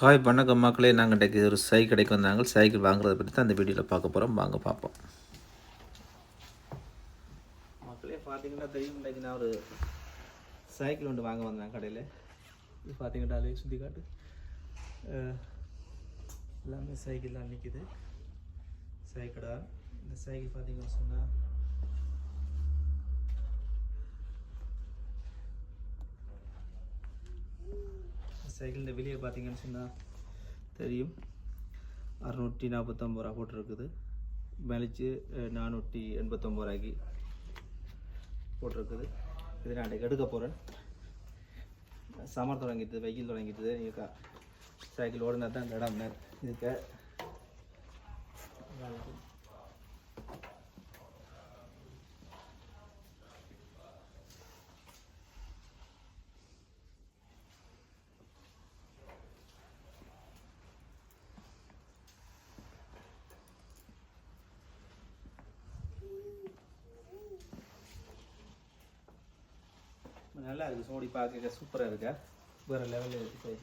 Hi வணக்கம் மக்களே. நாங்கள் இன்றைக்கு ஒரு சைக்கிள் கடைக்கு வந்தாங்க. சைக்கிள் வாங்குறத பற்றி தான் அந்த வீடியோவில் பார்க்க போகிறோம் வாங்க பார்ப்போம். மக்களே பார்த்தீங்கன்னா தெரியும். இன்றைக்கு நான் ஒரு சைக்கிள் ஒன்று வாங்க வந்தேன் கடையில். இது பார்த்தீங்கன்னா அதையும் சுற்றி காட்டு. எல்லாமே எல்லாமே சைக்கிள்லாம் நிற்கிது சைக்கிளா? இந்த சைக்கிள் பார்த்தீங்கன்னு சொன்னால் சைக்கிளில் வெளியே பார்த்தீங்கன்னு சொன்னால் தெரியும். அறுநூற்றி நாற்பத்தொம்பது ரூபா போட்டிருக்குது. மேலிச்சு நானூற்றி எண்பத்தொம்பது ரூபாய்க்கு போட்டிருக்குது. இதை நான் இன்றைக்கு எடுக்க போகிறேன் சமர் தொடங்கிட்டு வெயில் தொடங்கிட்டு நீங்கள் சைக்கிள் ஓடினா தான் இந்த இடம் நேர் இதுக்கு நல்லா இருக்குது சோடி பார்க்க சூப்பராக இருக்கா? வேறு லெவலில் இருக்குது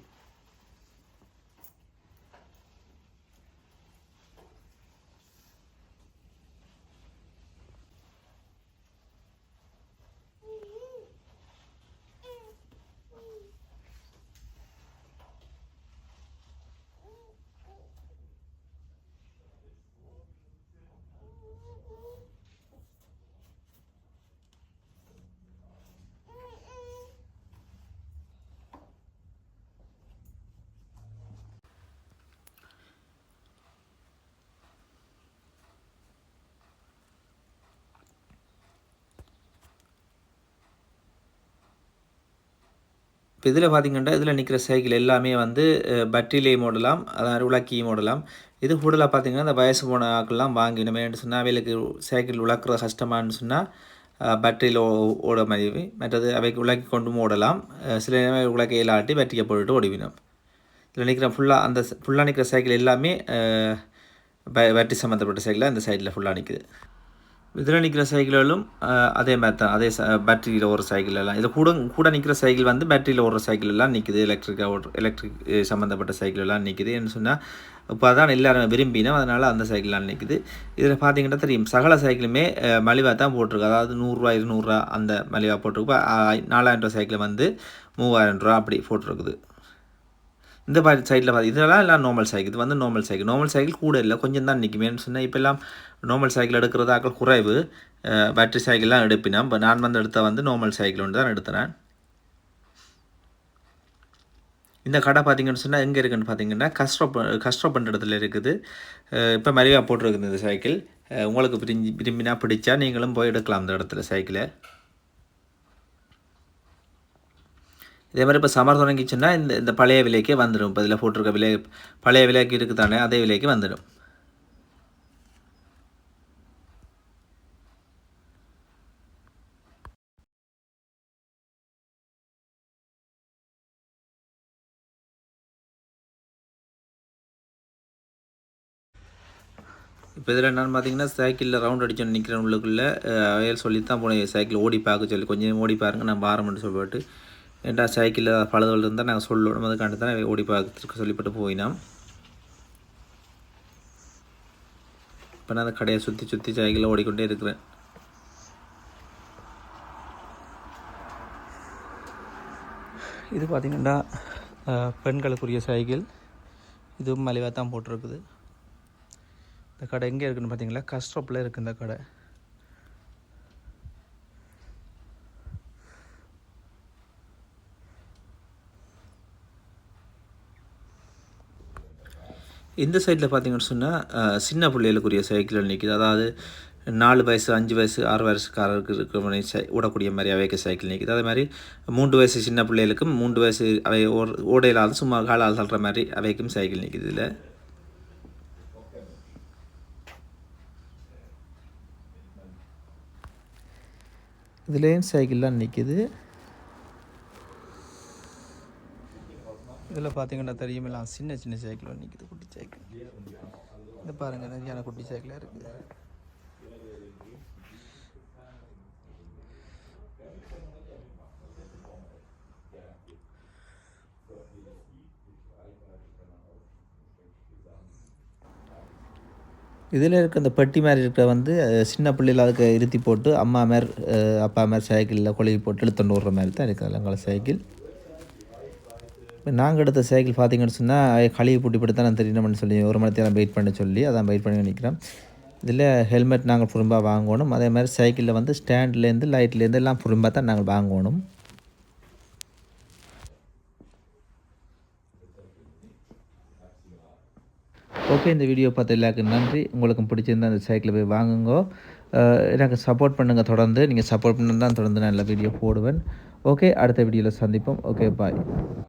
இப்போ இதில் பார்த்தீங்கன்னா இதில் நிற்கிற சைக்கிள் எல்லாமே வந்து பட்டிலே மூடலாம் அதாவது உலக்கியும் ஓடலாம் இது கூடலாக பார்த்தீங்கன்னா இந்த வயசு போன ஆக்கெல்லாம் வாங்கினோமே சொன்னால் அவைகளுக்கு சைக்கிள் உழக்கிறது கஷ்டமானு சொன்னால் பேட்டரியில் ஓட மாதிரி மற்றது அவைக்கு உலக்கி கொண்டும் ஓடலாம் சில நேரம் உலக்கை இல்லாட்டி பேட்டரியை போட்டுட்டு ஓடிவிடும். இதில் நிற்கிற ஃபுல்லாக அந்த ஃபுல்லாக நிற்கிற சைக்கிள் எல்லாமே பேட்டரி சம்மந்தப்பட்ட சைக்கிளாக இந்த சைடில் ஃபுல்லாக நிற்குது இதில் நிற்கிற சைக்கிள்களும் அதே மாதிரி தான். அதே பேட்டரியில் ஓடுற சைக்கிள் எல்லாம் இது கூட கூட நிற்கிற சைக்கிள் வந்து பேட்டரியில் ஓடுற சைக்கிள் எல்லாம் நிற்குது எலக்ட்ரிக்காக ஓடுற எலக்ட்ரிக் சம்மந்தப்பட்ட சைக்கிள் எல்லாம் நிற்குது என்ன சொன்னால் இப்போ அதான் எல்லாரும் விரும்பினோம். அதனால் அந்த சைக்கிள்லாம் நிற்குது. இதில் பார்த்தீங்கன்னா தெரியும் சகல சைக்கிளுமே மலிவாக தான் போட்டிருக்கு. அதாவது நூறுரூவா இருநூறுவா அந்த மலிவாக போட்டிருக்கு. இப்போ நாலாயிரம் ரூபா சைக்கிள் வந்து மூவாயிரம் ரூபா அப்படி போட்டிருக்குது. இந்த மாதிரி சைடில் பார்த்து இதெல்லாம் எல்லாம் நார்மல் சைக்கிள் இது வந்து நார்மல் சைக்கிள் நார்மல் சைக்கிள் கூட இல்லை கொஞ்சம் தான் நிற்குமேன்னு சொன்னால் இப்போ எல்லாம் நார்மல் சைக்கிள் எடுக்கிறதாக்கள் குறைவு. பேட்டரி சைக்கிள்லாம் எடுப்பினா இப்போ நான் வந்து எடுத்த வந்து நார்மல் சைக்கிள் ஒன்று தான் எடுத்தேன் இந்த கடை பார்த்தீங்கன்னு சொன்னால் எங்கே இருக்குன்னு பார்த்தீங்கன்னா கஷ்ட கஷ்ட பண்ணுற இடத்துல இருக்குது. இப்போ மலிவாக போட்டிருக்குது இந்த சைக்கிள் உங்களுக்கு விரும்பி விரும்பினா பிடிச்சா நீங்களும் போய் எடுக்கலாம் அந்த இடத்துல சைக்கிளை இதே மாதிரி இப்போ சமர் தொடங்கிச்சுன்னா இந்த இந்த பழைய விலைக்கே வந்துடும் இப்போ இதில் போட்டிருக்க விலை பழைய விலைக்கு இருக்குது தானே அதே விலைக்கு வந்துடும் இப்போ இதில் என்னென்னு பார்த்தீங்கன்னா சைக்கிளில் ரவுண்ட் அடிச்சோன்னு நிற்கிறவங்களுக்குள்ள உள்ளுக்குள்ளே அவையல் சொல்லி தான் போனேன். சைக்கிள் ஓடி பார்க்க சொல்லி கொஞ்சம் ஓடி பாருங்க நான் பாரம்னு சொல்லிட்டு ஏன்டா சைக்கிளில் பழுதுகள் இருந்தால் நாங்கள் சொல்லணும். அதுக்காண்டி தான் ஓடி பார்க்கறதுக்கு சொல்லிப்பட்டு போயினோம் இப்போ நான் அந்த கடையை சுற்றி சுற்றி சைக்கிளில் ஓடிக்கொண்டே இருக்கிறேன். இது பார்த்திங்கன்னா பெண்களுக்குரிய சைக்கிள். இதுவும் மலிவாக தான் போட்டிருக்குது. இந்த கடை எங்கே இருக்குதுன்னு பார்த்தீங்களா கஸ்டப்பில் இருக்குது இந்த கடை. இந்த சைடில் பார்த்தீங்கன்னு சொன்னால் சின்ன பிள்ளைகளுக்குரிய சைக்கிள்கள் நிற்கிது அதாவது நாலு வயசு அஞ்சு வயசு ஆறு வயசுக்காரருக்கு இருக்கிற மாதிரி சை ஓடக்கூடிய மாதிரி அவைக்கு சைக்கிள் நிற்கிது அதே மாதிரி மூன்று வயசு சின்ன பிள்ளைகளுக்கும் மூன்று வயசு அவை ஓர் ஓடையிலாவது சும்மா காலால் தள்ளுற மாதிரி அவைக்கும் சைக்கிள் நிற்கிது இதில். இதுலேயும் சைக்கிள்லாம் நிற்கிது இதில் பார்த்தீங்கன்னா தெரியும் எல்லாம் சின்ன சின்ன சைக்கிள் நிற்கிது குட்டி சைக்கிள் இது பாருங்கள் நிறையான குட்டி சைக்கிளாக இருக்குது இதில் இருக்க இந்த பெட்டி மாதிரி இருக்கிற வந்து சின்ன பிள்ளைகள் அதுக்கு இருத்தி போட்டு அம்மா மார் அப்பா மார் சைக்கிளில் கொழுகி போட்டு இழுத்துண்டு விடுற மாதிரி தான் இருக்குது அதெல்லாம் சைக்கிள் இப்போ நாங்கள் எடுத்த சைக்கிள் பார்த்தீங்கன்னு சொன்னால் கழிவு பூட்டி போட்டு தான் நான் தெரியணும்னு சொல்லி ஒரு மணி நேரம் வெயிட் பண்ண சொல்லி அதான் வெயிட் பண்ணி நிற்கிறேன் இதில் ஹெல்மெட் நாங்கள் புறம்பாக வாங்கணும். அதே மாதிரி சைக்கிளில் வந்து ஸ்டாண்ட்லேருந்து லைட்லேருந்து எல்லாம் புறம்பாக தான் நாங்கள் வாங்கணும். ஓகே இந்த வீடியோ பார்த்த எல்லாருக்கும் நன்றி. உங்களுக்கு பிடிச்சிருந்தா அந்த சைக்கிளை போய் வாங்குங்க. எனக்கு சப்போர்ட் பண்ணுங்கள் தொடர்ந்து. நீங்கள் சப்போர்ட் பண்ணி தான் தொடர்ந்து நான் நல்ல வீடியோ போடுவேன். ஓகே அடுத்த வீடியோவில் சந்திப்போம். Okay bye